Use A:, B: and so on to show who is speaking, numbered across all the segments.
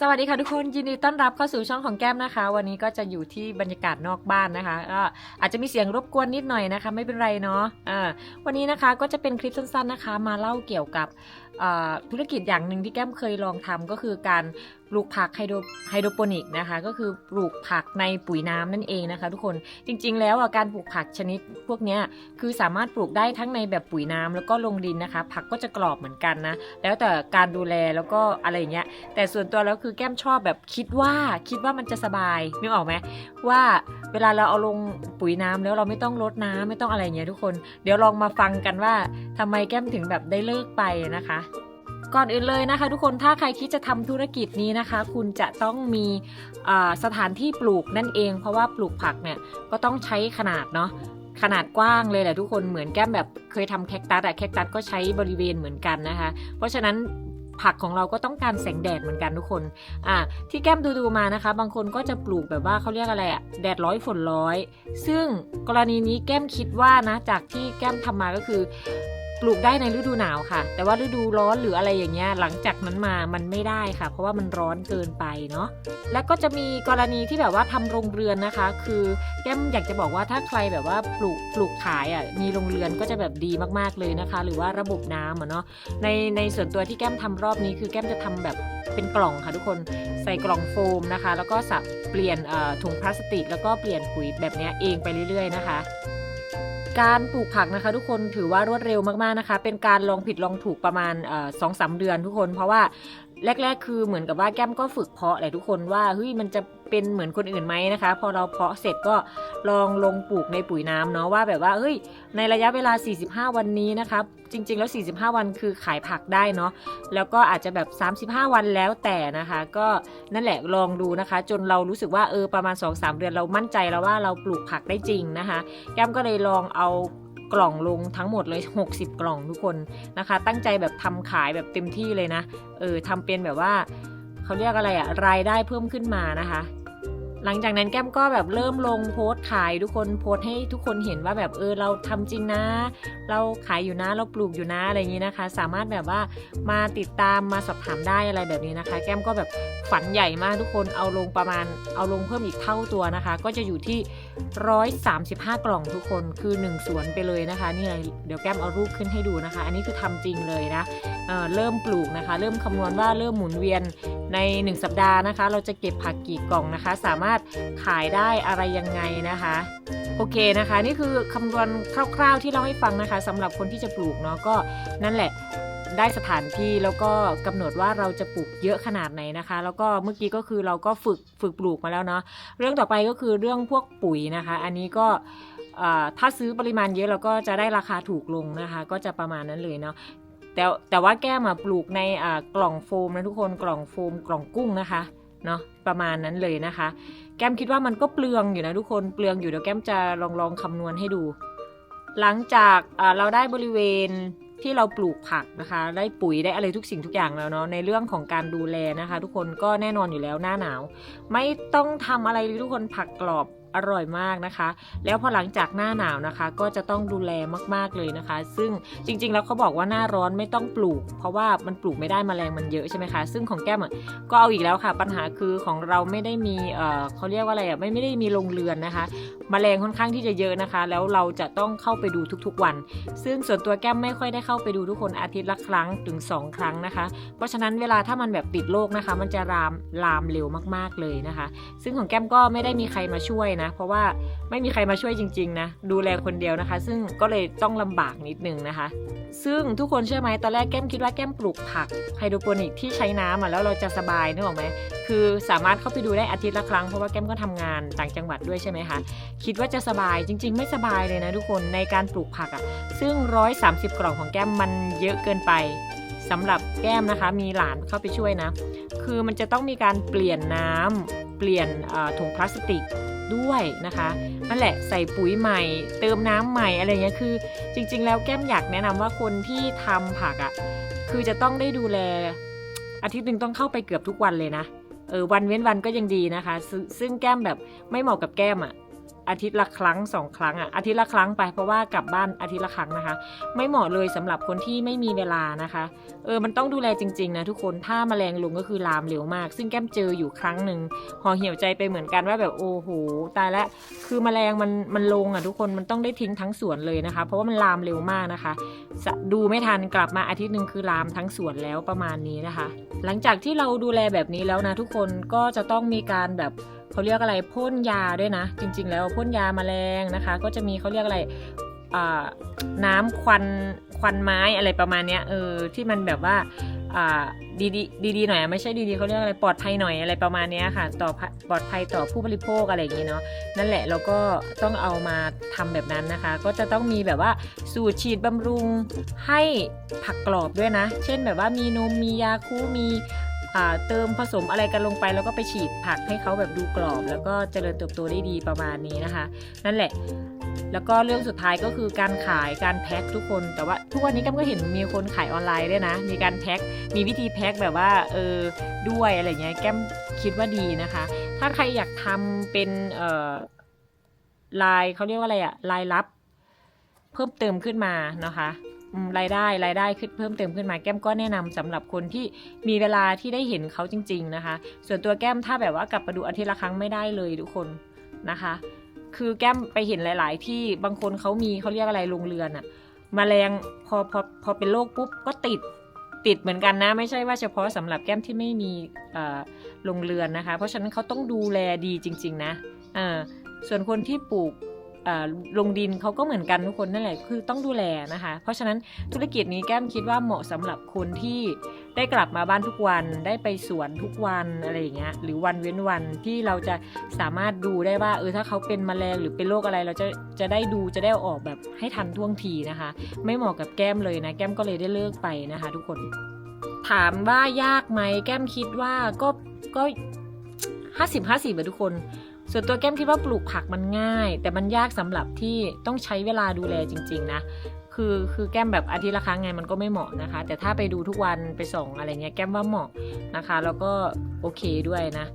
A: สวัสดีค่ะทุกคนยินดีต้อนรับเข้าสู่ช่องของแก้มนะคะ วันนี้ก็จะอยู่ที่บรรยากาศนอกบ้านนะคะก็อาจจะมีเสียงรบกวนนิดหน่อยนะคะ ไม่เป็นไรเนาะะวันนี้นะคะก็จะเป็นคลิปสั้นๆนะคะ มาเล่าเกี่ยวกับ ธุรกิจอย่างหนึ่งที่แก้มเคยลองทำก็คือการปลูกผักไฮโดรไฮโดรโปนิกนะคะ ก็คือปลูกผักในปุ๋ยน้ำนั่นเองนะคะทุกคนจริง ๆ แล้วการปลูกผักชนิดพวกนี้คือสามารถปลูกได้ทั้งในแบบปุ๋ยน้ำแล้วก็ลงดินนะคะ ผักก็จะกรอบเหมือนกันนะแล้วแต่การดูแลแล้วก็อะไรอย่างเงี้ยแต่ส่วนตัวแล้วคือแก้มชอบแบบคิดว่าคิดว่ามันจะสบายนึกออกไหมว่าเวลาเราเอาลงปุ๋ยน้ำแล้วเราไม่ต้องรดน้ำไม่ต้องอะไรเงี้ยทุกคน เดี๋ยวลองมาฟังกันว่าทำไมแก้มถึงแบบได้เลิกไปนะคะ ก่อนอื่นเลยนะคะ ทุกคนถ้าใครคิดจะทำธุรกิจนี้นะคะ คุณจะต้องมีอ่าสถานที่ปลูกนั่นเอง เพราะว่าปลูกผักเนี่ยก็ต้องใช้ขนาดเนาะขนาดกว้างเลยแหละทุกคนเหมือนแก้มแบบเคยทำแคคตัสอะแคคตัสก็ใช้บริเวณเหมือนกันนะคะ เพราะฉะนั้นผักของเราก็ต้องการแสงแดดเหมือนกันทุกคน อ่า ที่แก้มดูดูๆมานะคะ บางคนก็จะปลูกแบบว่าเขาเรียกอะไรอะแดดร้อยฝนร้อย ซึ่งกรณีนี้แก้มคิดว่านะ จากที่แก้มทำมาก็คือ ลูกได้ในฤดูหนาวค่ะ แต่ว่าฤดูร้อนหรืออะไรอย่างเงี้ยหลังจากนั้นมามันไม่ได้ค่ะ เพราะว่ามันร้อนเกินไปเนาะแล้วก็จะมีกรณีที่แบบว่าทำโรงเรือนนะคะ คือแก้มอยากจะบอกว่าถ้าใครแบบว่าปลูกปลูกขายอะมีโรงเรือนก็จะแบบดีมากๆเลยนะคะ หรือว่าระบบน้ำอะเนาะในในส่วนตัวที่แก้มทำรอบนี้คือแก้มจะทำแบบเป็นกล่องค่ะทุกคนใส่กล่องโฟมนะคะ แล้วก็สับเปลี่ยนถุงพลาสติก แล้วก็เปลี่ยนปุ๋ยแบบเนี้ยเองไปเรื่อยๆนะคะ การปลูกผักนะคะ ทุกคนถือว่ารวดเร็วมากๆนะคะ เป็นการลองผิดลองถูกประมาณสองสามเดือนทุกคน เพราะว่า แรก ๆ คือเหมือนกับว่าแก้มก็ฝึกเพาะแหละทุกคนว่าเฮ้ยมันจะเป็นเหมือนคนอื่นไหมนะคะ พอเราเพาะเสร็จก็ลองลงปลูกในปุ๋ยน้ำเนาะว่าแบบว่าเฮ้ย ในระยะเวลา 45 วันนี้นะคะจริง ๆ แล้ว 45 วันคือขายผักได้เนาะแล้วก็อาจจะแบบ 35 วันแล้วแต่นะคะ ก็นั่นแหละลองดูนะคะ จนเรารู้สึกว่าเออประมาณ 2-3 เดือนเรามั่นใจแล้วว่าเราปลูกผักได้จริงนะคะ แก้มก็เลยลองเอา กล่องลงทั้งหมดเลย 60 กล่องทุกคนนะคะ ตั้งใจแบบทำขายแบบเต็มที่เลยนะ เออทำเป็นแบบว่าเขาเรียกอะไรอะรายได้เพิ่มขึ้นมานะคะ หลังจากนั้นแก้มก็แบบเริ่มลงโพสต์ขายทุกคนโพสต์ให้ทุกคนเห็นว่าแบบเออเราทำจริงนะ เราขายอยู่นะเราปลูกอยู่นะอะไรอย่างนี้นะคะ สามารถแบบว่ามาติดตามมาสอบถามได้อะไรแบบนี้นะคะ แก้มก็แบบฝันใหญ่มากทุกคนเอาลงประมาณเอาลงเพิ่มอีกเท่าตัวนะคะ ก็จะอยู่ที่ 135 กล่องทุกคนคือ 1 สวนไปเลยนะคะนี่เลยเดี๋ยวแก้มเอารูปขึ้นให้ดูนะคะ อันนี้คือทำจริงเลยนะเเริ่มปลูกนะคะ เริ่มคำนวณว่าเริ่มหมุนเวียนใน 1 สัปดาห์นะคะ เราจะเก็บผักกี่กล่องนะคะ สามารถขายได้อะไรยังไงนะคะ โอเคนะคะ นี่คือคำนวณคร่าว ๆที่เราให้ฟังนะคะสำหรับคนที่จะปลูกเนาะก็นั่นแหละได้สถานที่แล้วก็กำหนดว่าเราจะปลูกเยอะขนาดไหนนะคะ แล้วก็เมื่อกี้ก็คือเราก็ฝึกฝึกปลูกมาแล้วเนาะเรื่องต่อไปก็คือเรื่องพวกปุ๋ยนะคะ อันนี้ก็ถ้าซื้อปริมาณเยอะเราก็จะได้ราคาถูกลงนะคะ ก็จะประมาณนั้นเลยเนาะแต่แต่ว่าแก้มาปลูกในกล่องโฟมนะทุกคนกล่องโฟมกล่องกุ้งนะคะเนาะประมาณนั้นเลยนะคะ แก้มคิดว่ามันก็เปลืองอยู่นะทุกคนเปลืองอยู่เดี๋ยวแก้มจะลองลองคำนวณให้ดู หลังจากเราได้บริเวณที่เราปลูกผักนะคะ ได้ปุ๋ยได้อะไรทุกสิ่งทุกอย่างแล้วเนาะในเรื่องของการดูแลนะคะ ทุกคนก็แน่นอนอยู่แล้วหน้าหนาว ไม่ต้องทำอะไรเลยทุกคนผักกรอบ อร่อยมากนะคะ แล้วพอหลังจากหน้าหนาวนะคะ ก็จะต้องดูแลมากๆเลยนะคะ ซึ่งจริง ๆ แล้วเขาบอกว่าหน้าร้อนไม่ต้องปลูก เพราะว่ามันปลูกไม่ได้แมลงมันเยอะใช่ไหมคะ ซึ่งของแก้มก็เอาอีกแล้วค่ะ ปัญหาคือของเราไม่ได้มีเอ่อเขาเรียกว่าอะไรอะไม่ไม่ได้มีโรงเรือนนะคะแมลงค่อนข้างที่จะเยอะนะคะ แล้วเราจะต้องเข้าไปดูทุกๆวัน ซึ่งส่วนตัวแก้มไม่ค่อยได้เข้าไปดูทุกคนอาทิตย์ละครั้งถึง 2 ครั้งนะคะ เพราะฉะนั้นเวลาถ้ามันแบบติดโรคนะคะ มันจะลามลามเร็วมากๆเลยนะคะ ซึ่งของแก้มก็ไม่ได้มีใครมาช่วยนะเพราะว่าไม่มีใครมาช่วยจริง ๆ นะ ดูแลคนเดียวนะคะ ซึ่งก็เลยต้องลำบากนิดนึงนะคะ ซึ่งทุกคนเชื่อไหมตอนแรกแก้มคิดว่าแก้มปลูกผักไฮโดรโปนิกที่ใช้น้ำอะแล้วเราจะสบายนึกออกไหมคือสามารถเข้าไปดูได้อาทิตย์ละครั้งเพราะว่าแก้มก็ทำงานต่างจังหวัดด้วยใช่ไหมคะคิดว่าจะสบายจริง ๆ ไม่สบายเลยนะทุกคนในการปลูกผักอะ่ะซึ่ง 130 กล่องของแก้มมันเยอะเกินไปสำหรับแก้มนะคะมีหลานเข้าไปช่วยนะ คือมันจะต้องมีการเปลี่ยนน้ำเปลี่ยนถุงพลาสติก ด้วยนะคะนั่นแหละใส่ปุ๋ยใหม่ เติมน้ำใหม่อะไรเงี้ยคือ จริง ๆ แล้วแก้มอยากแนะนำว่าคนที่ทำผักอะ่ะคือจะต้องได้ดูแล อาทิตย์หนึ่งต้องเข้าไปเกือบทุกวันเลยนะเออวันเว้นวันก็ยังดีนะคะซ,ซึ่งแก้มแบบไม่เหมาะกับแก้มอะ่ะ อาทิตย์ละครั้งสองครั้งอะอาทิตย์ละครั้งไปเพราะว่ากลับบ้านอาทิตย์ละครั้งนะคะ ไม่เหมาะเลยสำหรับคนที่ไม่มีเวลานะคะเออมันต้องดูแลจริงๆนะทุกคนถ้าแมลงลงก็คือลามเร็วมาก ซึ่งแก้มเจออยู่ครั้งหนึ่งห่อเหี่ยวใจไปเหมือนกันว่าแบบโอ้โหตายแล้วคือแมลงมันมันลงอะทุกคนมันต้องได้ทิ้งทั้งสวนเลยนะคะ เพราะว่ามันลามเร็วมากนะคะ ดูไม่ทันกลับมาอาทิตย์หนึ่งคือลามทั้งสวนแล้วประมาณนี้นะคะ หลังจากที่เราดูแลแบบนี้แล้วนะทุกคนก็จะต้องมีการแบบ เขาเรียกอะไรพ่นยาด้วยนะ จริง ๆ แล้วพ่นยาแมลงนะคะ ก็จะมีเขาเรียกอะไรน้ำควันควันไม้อะไรประมาณเนี้ยเออที่มันแบบว่าดีดีดีดีหน่อยไม่ใช่ดีดีเขาเรียกอะไรปลอดภัยหน่อยอะไรประมาณเนี้ยค่ะต่อปลอดภัยต่อผู้บริโภคอะไรอย่างงี้เนาะนั่นแหละเราก็ต้องเอามาทำแบบนั้นนะคะ ก็จะต้องมีแบบว่าสูตรฉีดบำรุงให้ผักกรอบด้วยนะ เช่นแบบว่ามีนมมียาคูมี เติมผสมอะไรกันลงไป แล้วก็ไปฉีดผักให้เขาแบบดูกรอบ แล้วก็เจริญเติบโตได้ดีประมาณนี้นะคะ นั่นแหละ แล้วก็เรื่องสุดท้ายก็คือการขายการแพ็คทุกคน แต่ว่าทุกวันนี้กัมก็เห็นมีคนขายออนไลน์ด้วยนะ มีการแพ็ค มีวิธีแพ็คแบบว่าเออด้วยอะไรเงี้ยแก้มคิดว่าดีนะคะ ถ้าใครอยากทำเป็นเอ่อลายเขาเรียกว่าอะไรอะลายลับ เพิ่มเติมขึ้นมานะคะ รายได้รายได้ขึ้นเพิ่มเติมขึ้นมาแก้มก็แนะนำสำหรับคนที่มีเวลาที่ได้เห็นเขาจริง ๆนะคะ ส่วนตัวแก้มถ้าแบบว่ากลับมาดูอาทิตย์ละครั้งไม่ได้เลยทุกคนนะคะ คือแก้มไปเห็นหลาย ๆ ที่บางคนเขามีเขาเรียกอะไรโรงเรือนอะมแมลงพอพอพอเป็นโรคปุ๊บก็ติดติดเหมือนกันนะ ไม่ใช่ว่าเฉพาะสำหรับแก้มที่ไม่มีเอ่อโรงเรือนนะคะ เพราะฉะนั้นเขาต้องดูแลดีจริง ๆ นะส่วนคนที่ปลูก ลงดินเขาก็เหมือนกันทุกคนนั่นแหละคือต้องดูแลนะคะ เพราะฉะนั้นธุรกิจนี้แก้มคิดว่าเหมาะสำหรับคนที่ได้กลับมาบ้านทุกวันได้ไปสวนทุกวันอะไรอย่างเงี้ยหรือวันเว้นวันที่เราจะสามารถดูได้ว่าเออถ้าเขาเป็นแมลงหรือเป็นโรคอะไรเราจะจะได้ดูจะได้อออกแบบให้ทันท่วงทีนะคะ ไม่เหมาะกับแก้มเลยนะ แก้มก็เลยได้เลิกไปนะคะ ทุกคน ถามว่ายากไหมแก้มคิดว่าก็ก็ห้าสิบห้าสิบทุกคน ส่วนตัวแก้มคิดว่าปลูกผักมันง่าย แต่มันยากสำหรับที่ต้องใช้เวลาดูแลจริง ๆ นะคือคือแก้มแบบอาทิตย์ละครั้งไงมันก็ไม่เหมาะนะคะ แต่ถ้าไปดูทุกวันไปส่องอะไรเงี้ยแก้มว่าเหมาะนะคะ แล้วก็โอเคด้วยนะ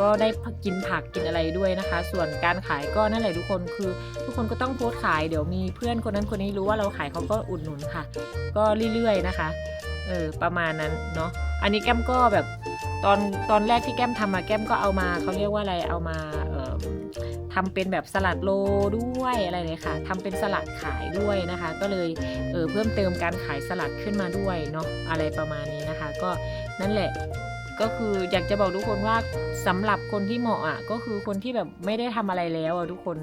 A: ก็ได้กินผักกินอะไรด้วยนะคะ ส่วนการขายก็นั่นแหละทุกคนคือ ทุกคนก็ต้องโพสต์ขายเดี๋ยวมีเพื่อนคนนั้นคนนี้รู้ว่าเราขายเขาก็อุดหนุนค่ะ ก็เรื่อยๆนะคะเออประมาณนั้นเนาะอันนี้แก้มก็แบบ ตอนตอนแรกที่แก้มทำมาแก้มก็เอามาเขาเรียกว่าอะไรเอามาทำเป็นแบบสลัดโลด้วยอะไรเลยค่ะทำเป็นสลัดขายด้วยนะคะ ก็เลยเเพิ่มเติมการขายสลัดขึ้นมาด้วยเนาะอะไรประมาณนี้นะคะ ก็นั่นแหละ ก็คืออยากจะบอกทุกคนว่าสำหรับคนที่เหมาะอะก็คือคนที่แบบไม่ได้ทำอะไรแล้วอะทุกคน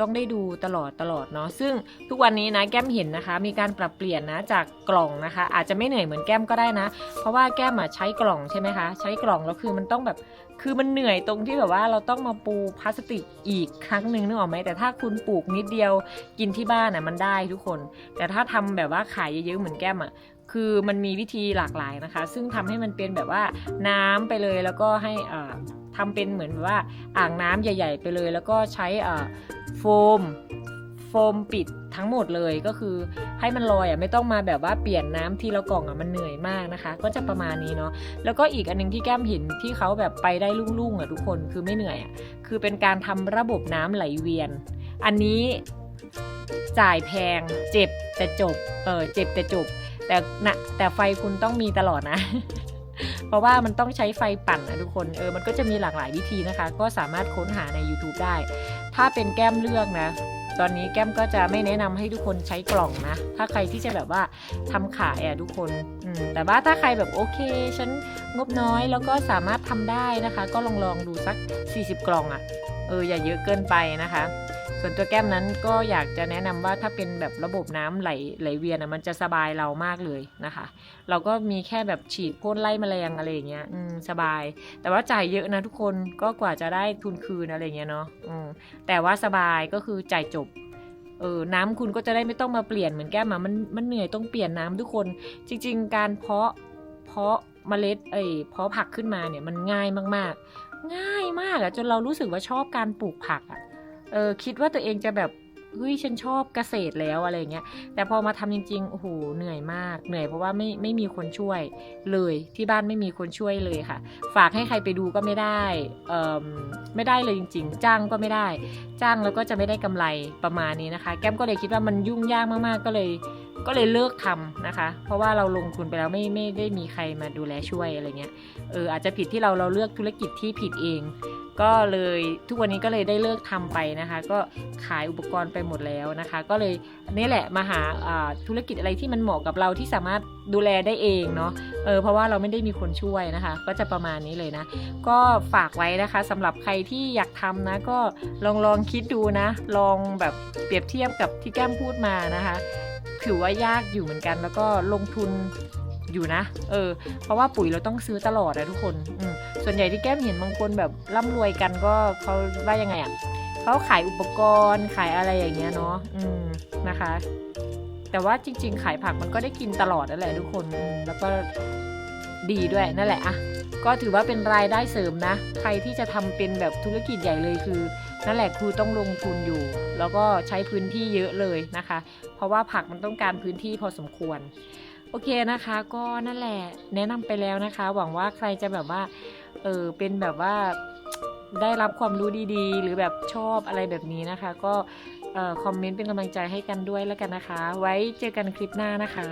A: ต้องได้ดูตลอดตลอดเนาะซึ่งทุกวันนี้นะแก้มเห็นนะคะ มีการปรับเปลี่ยนนะจากกล่องนะคะ อาจจะไม่เหนื่อยเหมือนแก้มก็ได้นะ เพราะว่าแก้มอะใช้กล่องใช่ไหมคะ ใช้กล่องแล้วคือมันต้องแบบคือมันเหนื่อยตรงที่แบบว่าเราต้องมาปูพลาสติกอีกครั้งหนึ่งนึกออกไหมแต่ถ้าคุณปลูกนิดเดียวกินที่บ้านอะมันได้ทุกคน แต่ถ้าทำแบบว่าขายเยอะๆเหมือนแก้มอะ คือมันมีวิธีหลากหลายนะคะ ซึ่งทำให้มันเป็นแบบว่าน้ำไปเลยแล้วก็ให้อ่าทำเป็นเหมือนแบบว่าอ่างน้ำใหญ่ ๆ ไปเลย แล้วก็ใช้อ่าโฟมโฟมปิดทั้งหมดเลยก็คือให้มันลอยอะไม่ต้องมาแบบว่าเปลี่ยนน้ำทีละกล่องอะมันเหนื่อยมากนะคะ ก็จะประมาณนี้เนาะแล้วก็อีกอันนึงที่แก้มเห็นที่เขาแบบไปได้ลุ่งๆอะทุกคนคือไม่เหนื่อยอะคือเป็นการทำระบบน้ำไหลเวียน อันนี้จ่ายแพงเจ็บแต่จบเออเจ็บแต่จบ แต่นะแต่ไฟคุณต้องมีตลอดนะ เพราะว่ามันต้องใช้ไฟปั่นนะทุกคนเออมันก็จะมีหลากหลายวิธีนะคะ ก็สามารถค้นหาใน YouTube ได้ ถ้าเป็นแก้มเลือกนะตอนนี้แก้มก็จะไม่แนะนำให้ทุกคนใช้กล่องนะ ถ้าใครที่จะแบบว่าทำขายอะทุกคนอืแต่ว่าถ้าใครแบบโอเค ฉันงบน้อยแล้วก็สามารถทำได้นะคะ ก็ลองลองดูสัก 40 กล่องอะ เอออย่าเยอะเกินไปนะคะ ส่วนตัวแก้มนั้นก็อยากจะแนะนำว่าถ้าเป็นแบบระบบน้ำไหลไหลเวียนมันจะสบายเรามากเลยนะคะ เราก็มีแค่แบบฉีดพ่นไล่แมลงอะไรอย่างเงี้ยสบาย แต่ว่าจ่ายเยอะนะทุกคนก็กว่าจะได้ทุนคืนอะไรเงี้ยเนาะแต่ว่าสบายก็คือจ่ายจบเออน้ำคุณก็จะได้ไม่ต้องมาเปลี่ยนเหมือนแก้มมันมันเหนื่อยต้องเปลี่ยนน้ำทุกคน จริง ๆ การเพาะเพาะเมล็ดเอ้เพาะผักขึ้นมาเนี่ยมันง่ายมาก ๆ ง่ายมากอะจนเรารู้สึกว่าชอบการปลูกผักอะ เออคิดว่าตัวเองจะแบบเฮ้ยฉันชอบเกษตรแล้วอะไรเงี้ย แต่พอมาทำจริงๆ โอ้โห เหนื่อยมาก เหนื่อยเพราะว่าไม่ไม่มีคนช่วยเลย ที่บ้านไม่มีคนช่วยเลยค่ะ ฝากให้ใครไปดูก็ไม่ได้เอ่มไม่ได้เลยจริง ๆ จ้างก็ไม่ได้ จ้างแล้วก็จะไม่ได้กำไรประมาณนี้นะคะ แก้มก็เลยคิดว่ามันยุ่งยากมากๆ ก็เลย ก็เลยเลิกทำนะคะ เพราะว่าเราลงทุนไปแล้วไม่ไม่ได้มีใครมาดูแลช่วยอะไรเงี้ย เอออาจจะผิดที่เราเราเลือกธุรกิจที่ผิดเอง ก็เลยทุกวันนี้ก็เลยได้เลิกทำไปนะคะ ก็ขายอุปกรณ์ไปหมดแล้วนะคะ ก็เลยนี่แหละมาหาธุรกิจอะไรที่มันเหมาะกับเราที่สามารถดูแลได้เองเนาะเออเพราะว่าเราไม่ได้มีคนช่วยนะคะ ก็จะประมาณนี้เลยนะ ก็ฝากไว้นะคะสำหรับใครที่อยากทำนะ ก็ลองลองคิดดูนะ ลองแบบเปรียบเทียบกับที่แก้มพูดมานะคะ ถือว่ายากอยู่เหมือนกัน แล้วก็ลงทุน อยู่นะ เออ เพราะว่าปุ๋ยเราต้องซื้อตลอดนะทุกคนอืส่วนใหญ่ที่แก้มเห็นบางคนแบบร่ำรวยกันก็เขาว่ายังไงอะ่ะเขาขายอุปกรณ์ขายอะไรอย่างเงี้ยเนาะอืมนะคะ แต่ว่าจริง ๆ ขายผักมันก็ได้กินตลอดนั่นแหละทุกคนแล้วก็ดีด้วยนั่นแหละอะก็ถือว่าเป็นรายได้เสริมนะ ใครที่จะทำเป็นแบบธุรกิจใหญ่เลยคือ นั่นแหละคือต้องลงทุนอยู่ แล้วก็ใช้พื้นที่เยอะเลยนะคะ เพราะว่าผักมันต้องการพื้นที่พอสมควร โอเคนะคะก็นั่นแหละแนะนำไปแล้วนะคะ หวังว่าใครจะแบบว่าเออเป็นแบบว่าได้รับความรู้ดีๆ หรือแบบชอบอะไรแบบนี้นะคะ ก็คอมเมนต์เป็นกำลังใจให้กันด้วยแล้วกันนะคะ ไว้เจอกันคลิปหน้านะคะ